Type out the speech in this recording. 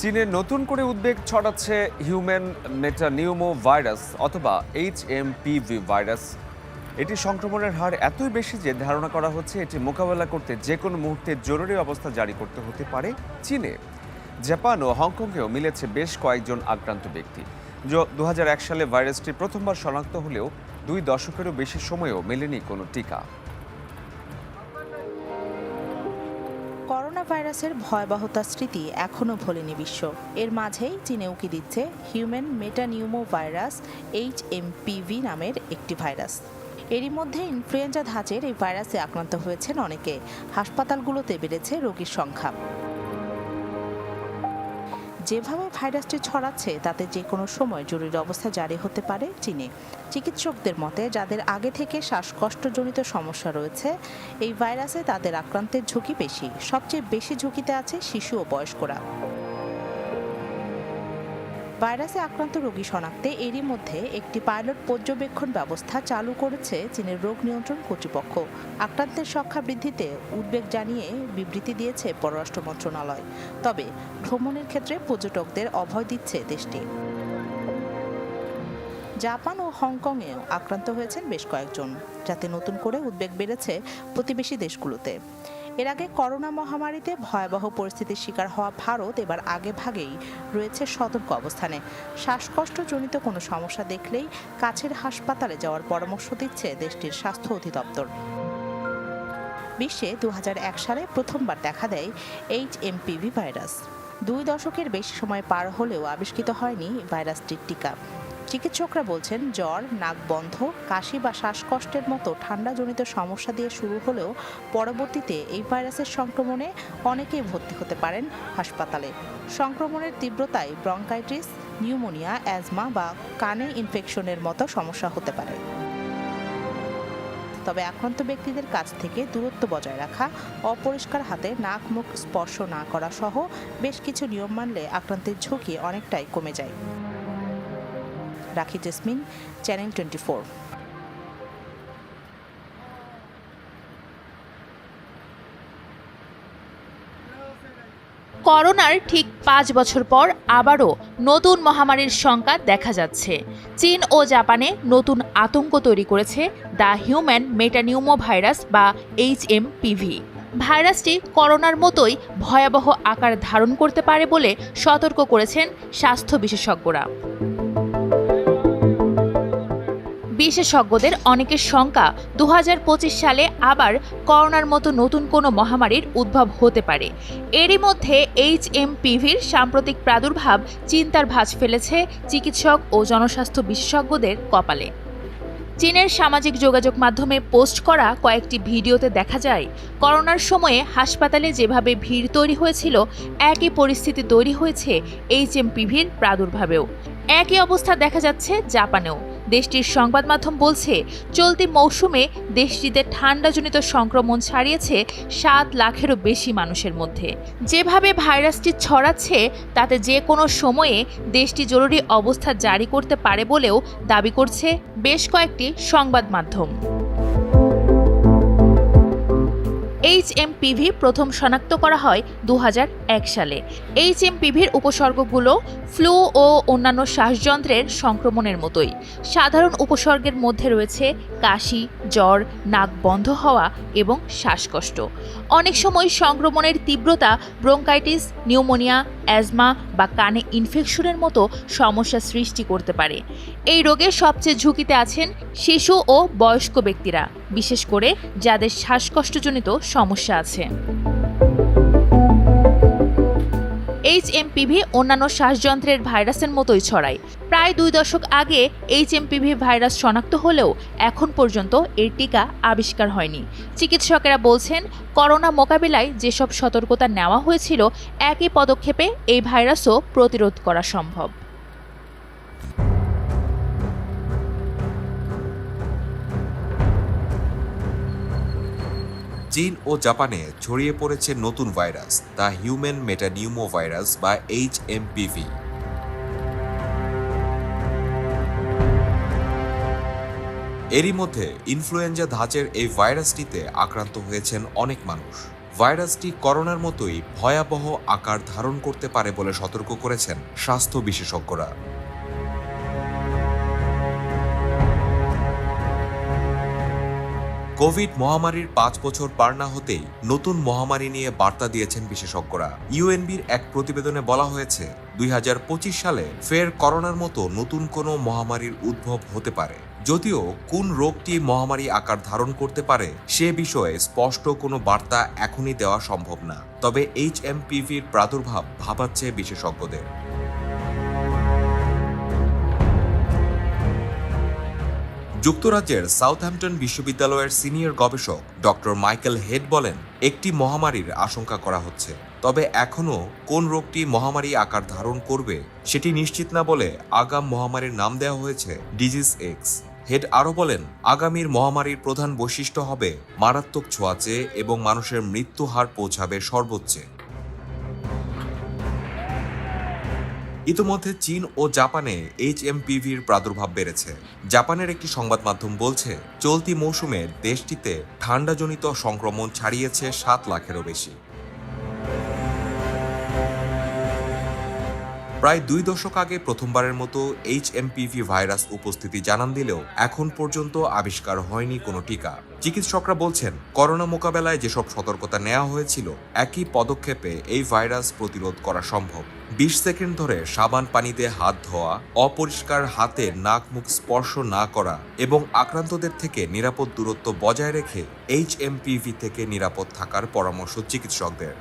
চীনে নতুন করে উদ্বেগ ছড়াচ্ছে হিউম্যান মেটানিউমো ভাইরাস অথবা এইচ এম পিভি ভাইরাস। এটি সংক্রমণের হার এতই বেশি যে ধারণা করা হচ্ছে এটি মোকাবেলা করতে যে কোনো মুহূর্তে জরুরি অবস্থা জারি করতে হতে পারে চীনে। জাপান ও হংকংয়েও মিলেছে বেশ কয়েকজন আক্রান্ত ব্যক্তি। দু হাজার এক সালে ভাইরাসটি প্রথমবার শনাক্ত হলেও দুই দশকেরও বেশি সময়েও মেলেনি কোনো টিকা। করোনা ভাইরাসের ভয়াবহতা স্মৃতি এখনও ভোলেনি বিশ্ব। এর মাঝেই চীনে উকি দিচ্ছে human metapneumo virus H MPV নামের একটি ভাইরাস। এরই মধ্যে ইনফ্লুয়েঞ্জা ধাঁচের এই ভাইরাসে আক্রান্ত হয়েছেন অনেকে। হাসপাতালগুলোতে বেড়েছে রোগীর সংখ্যা। যেভাবে ভাইরাসটি ছড়াচ্ছে, তাতে যে কোনো সময় জরুরি অবস্থা জারি হতে পারে চীনে। চিকিৎসকদের মতে, যাদের আগে থেকে শ্বাসকষ্টজনিত সমস্যা রয়েছে, এই ভাইরাসে তাদের আক্রান্তের ঝুঁকি বেশি। সবচেয়ে বেশি ঝুঁকিতে আছে শিশু ও বয়স্করা। ভাইরাসে আক্রান্ত রোগী শনাক্তে এরই মধ্যে একটি পাইলট পর্যবেক্ষণ ব্যবস্থা চালু করেছে চীনের রোগ নিয়ন্ত্রণ কর্তৃপক্ষ। আক্রান্তের সংখ্যা বৃদ্ধিতে উদ্বেগ জানিয়ে বিবৃতি দিয়েছে পররাষ্ট্র মন্ত্রণালয়। তবে ভ্রমণের ক্ষেত্রে পর্যটকদের অভয় দিচ্ছে দেশটি। জাপান ও হংকংয়েও আক্রান্ত হয়েছেন বেশ কয়েকজন, যাতে নতুন করে উদ্বেগ বেড়েছে প্রতিবেশী দেশগুলোতে। এর আগে করোনা মহামারীতে ভয়াবহ পরিস্থিতির শিকার হওয়া ভারত এবার আগে ভাগেই রয়েছে সতর্ক অবস্থানে। শ্বাসকষ্টজনিত কোনো সমস্যা দেখলেই কাছের হাসপাতালে যাওয়ার পরামর্শ দিচ্ছে দেশটির স্বাস্থ্য অধিদপ্তর। বিশ্বে দু হাজার এক সালে প্রথমবার দেখা দেয় এইচ এমপিভি ভাইরাস। দুই দশকের বেশি সময় পার হলেও আবিষ্কৃত হয়নি ভাইরাসটির টিকা। চিকিৎসকরা বলছেন, জ্বর, নাক বন্ধ, কাশি বা শ্বাসকষ্টের মতো ঠান্ডাজনিত সমস্যা দিয়ে শুরু হলেও পরবর্তীতে এই ভাইরাসের সংক্রমণে অনেকেই ভর্তি হতে পারেন হাসপাতালে। সংক্রমণের তীব্রতায় ব্রঙ্কাইটিস, নিউমোনিয়া, অ্যাজমা বা কানে ইনফেকশনের মতো সমস্যা হতে পারে। তবে আক্রান্ত ব্যক্তিদের কাছ থেকে দূরত্ব বজায় রাখা, অপরিষ্কার হাতে নাক মুখ স্পর্শ না করা সহ বেশ কিছু নিয়ম মানলে আক্রান্তের ঝুঁকি অনেকটাই কমে যায়। রাখি জেসমিন, চ্যানেল টোয়েন্টি ফোর। করোনার ঠিক পাঁচ বছর পর আবারও নতুন মহামারীর শঙ্কা দেখা যাচ্ছে। চীন ও জাপানে নতুন আতঙ্ক তৈরি করেছে দ্য হিউম্যান মেটানিউমো ভাইরাস বা এইচ এম পিভি ভাইরাসটি করোনার মতোই ভয়াবহ আকার ধারণ করতে পারে বলে সতর্ক করেছেন স্বাস্থ্য বিশেষজ্ঞরা। বিশেষজ্ঞদের অনেকের শঙ্কা দু সালে আবার করোনার মতো নতুন কোনো মহামারীর উদ্ভব হতে পারে। এরই মধ্যে এইচ এম পিভির সাম্প্রতিক প্রাদুর্ভাব চিন্তার ভাঁজ ফেলেছে চিকিৎসক ও জনস্বাস্থ্য বিশেষজ্ঞদের কপালে। চীনের সামাজিক যোগাযোগ মাধ্যমে পোস্ট করা কয়েকটি ভিডিওতে দেখা যায়, করোনার সময়ে হাসপাতালে যেভাবে ভিড় তৈরি হয়েছিল, একই পরিস্থিতি তৈরি হয়েছে এইচ এম পিভির প্রাদুর্ভাবেও। একই অবস্থা দেখা যাচ্ছে জাপানেও। দেশটির সংবাদ মাধ্যম বলছে, চলতি মৌসুমে দেশটিতে ঠান্ডাজনিত সংক্রমণ ছাড়িয়েছে সাত লাখেরও বেশি মানুষের মধ্যে। যেভাবে ভাইরাসটি ছড়াচ্ছে, তাতে যে কোনো সময়ে দেশটি জরুরি অবস্থা জারি করতে পারে বলেও দাবি করছে বেশ কয়েকটি সংবাদ মাধ্যম। এইচ এম পিভি প্রথম শনাক্ত করা হয় দু হাজার এক সালে। এইচ এম পিভির উপসর্গগুলো ফ্লু ও অন্যান্য শ্বাসযন্ত্রের সংক্রমণের মতোই। সাধারণ উপসর্গের মধ্যে রয়েছে কাশি, জ্বর, নাক বন্ধ হওয়া এবং শ্বাসকষ্ট। অনেক সময় সংক্রমণের তীব্রতা ব্রঙ্কাইটিস, নিউমোনিয়া, অ্যাজমা বা কানে ইনফেকশনের মতো সমস্যা সৃষ্টি করতে পারে। এই রোগের সবচেয়ে ঝুঁকিতে আছেন শিশু ও বয়স্ক ব্যক্তিরা। বিশেষ করে যাদের শ্বাসকষ্টজনিত সমস্যা আছে। এইচ এমপিভি অন্যান্য শ্বাসযন্ত্রের ভাইরাসের মতোই ছড়ায়। প্রায় দুই দশক আগে এইচ এমপিভি ভাইরাস শনাক্ত হলেও এখন পর্যন্ত এর টিকা আবিষ্কার হয়নি। চিকিৎসকেরা বলছেন, করোনা মোকাবিলায় যেসব সতর্কতা নেওয়া হয়েছিল, একই পদক্ষেপে এই ভাইরাসও প্রতিরোধ করা সম্ভব। চীন ও জাপানে ছড়িয়ে পড়েছে নতুন virus, the human metapneumo virus বা এইচ এমপিভি এরই মধ্যে ইনফ্লুয়েঞ্জা ধাঁচের এই ভাইরাসটিতে আক্রান্ত হয়েছেন অনেক মানুষ। ভাইরাসটি করোনার মতোই ভয়াবহ আকার ধারণ করতে পারে বলে সতর্ক করেছেন স্বাস্থ্য বিশেষজ্ঞরা। কোভিড মহামারীর পাঁচ বছর পার না হতেই নতুন মহামারী নিয়ে বার্তা দিয়েছেন বিশেষজ্ঞরা। ইউএনবির এক প্রতিবেদনে বলা হয়েছে, দুই হাজার পঁচিশ সালে ফের করোনার মতো নতুন কোনো মহামারীর উদ্ভব হতে পারে। যদিও কোন রোগটি মহামারী আকার ধারণ করতে পারে সে বিষয়ে স্পষ্ট কোনো বার্তা এখনই দেওয়া সম্ভব না। তবে এইচ এমপিভির প্রাদুর্ভাব ভাবাচ্ছে বিশেষজ্ঞদের। যুক্তরাজ্যের সাউথহ্যাম্পটন বিশ্ববিদ্যালয়ের সিনিয়র গবেষক ডক্টর মাইকেল হেড বলেন, একটি মহামারীর আশঙ্কা করা হচ্ছে। তবে এখনও কোন রোগটি মহামারী আকার ধারণ করবে সেটি নিশ্চিত না বলে আগাম মহামারীর নাম দেওয়া হয়েছে ডিজিজ এক্স। হেড আরও বলেন, আগামীর মহামারীর প্রধান বৈশিষ্ট্য হবে মারাত্মক ছোঁয়াচে এবং মানুষের মৃত্যু হার পৌঁছাবে সর্বোচ্চে। ইতোমধ্যে চীন ও জাপানে এইচ এইচএমপিভির প্রাদুর্ভাব বেড়েছে। জাপানের একটি সংবাদ মাধ্যম বলছে, চলতি মৌসুমে দেশটিতে ঠান্ডাজনিত সংক্রমণ ছাড়িয়েছে সাত লাখেরও বেশি। প্রায় দুই দশক আগে প্রথমবারের মতো এইচএমপিভি ভাইরাস উপস্থিতি জানান দিলেও এখন পর্যন্ত আবিষ্কার হয়নি কোনো টিকা। চিকিৎসকরা বলছেন, করোনা মোকাবেলায় যেসব সতর্কতা নেওয়া হয়েছিল, একই পদক্ষেপে এই ভাইরাস প্রতিরোধ করা সম্ভব। বিশ সেকেন্ড ধরে সাবান পানিতে হাত ধোয়া, অপরিষ্কার হাতে নাক মুখ স্পর্শ না করা এবং আক্রান্তদের থেকে নিরাপদ দূরত্ব বজায় রেখে এইচএমপিভি থেকে নিরাপদ থাকার পরামর্শ চিকিৎসকদের।